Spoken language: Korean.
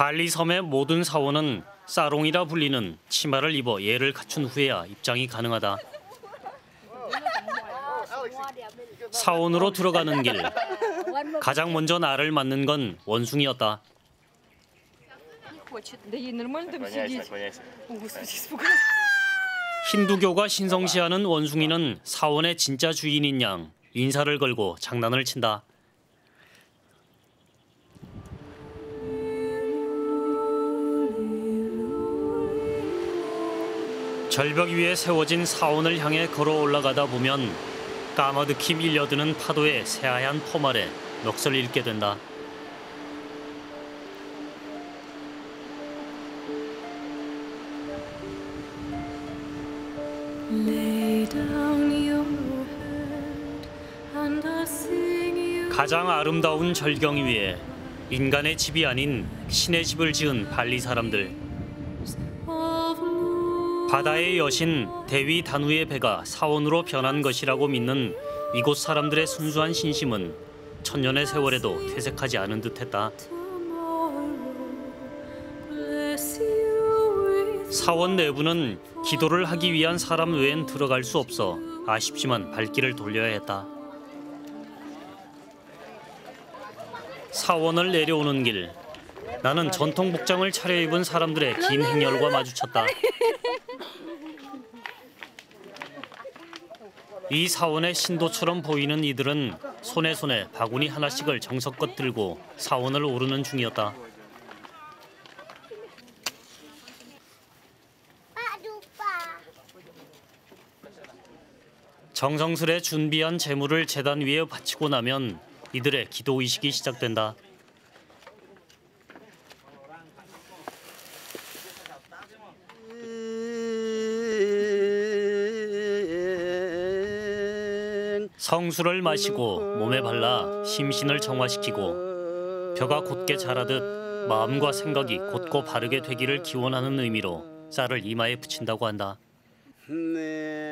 발리섬의 모든 사원은 사롱이라 불리는 치마를 입어 예를 갖춘 후에야 아, 입장이 가능하다. 사원으로 들어가는 길. 가장 먼저 나를 맞는 건 원숭이였다. 힌두교가 신성시하는 원숭이는 사원의 진짜 주인인 양 인사를 걸고 장난을 친다. 절벽 위에 세워진 사원을 향해 걸어 올라가다 보면 까마득히 밀려드는 파도의 새하얀 폼 아래 넋을 잃게 된다. 가장 아름다운 절경 위에 인간의 집이 아닌 신의 집을 지은 발리 사람들. 바다의 여신 대위 단우의 배가 사원으로 변한 것이라고 믿는 이곳 사람들의 순수한 신심은 천년의 세월에도 퇴색하지 않은 듯했다. 사원 내부는 기도를 하기 위한 사람 외엔 들어갈 수 없어 아쉽지만 발길을 돌려야 했다. 사원을 내려오는 길 나는 전통 복장을 차려입은 사람들의 긴 행렬과 마주쳤다. 이 사원의 신도처럼 보이는 이들은 손에 손에 바구니 하나씩을 정성껏 들고 사원을 오르는 중이었다. 정성스레 준비한 재물을 재단 위에 바치고 나면 이들의 기도 의식이 시작된다. 성수를 마시고 몸에 발라 심신을 정화시키고 벼가 곧게 자라듯 마음과 생각이 곧고 바르게 되기를 기원하는 의미로 쌀을 이마에 붙인다고 한다. 네,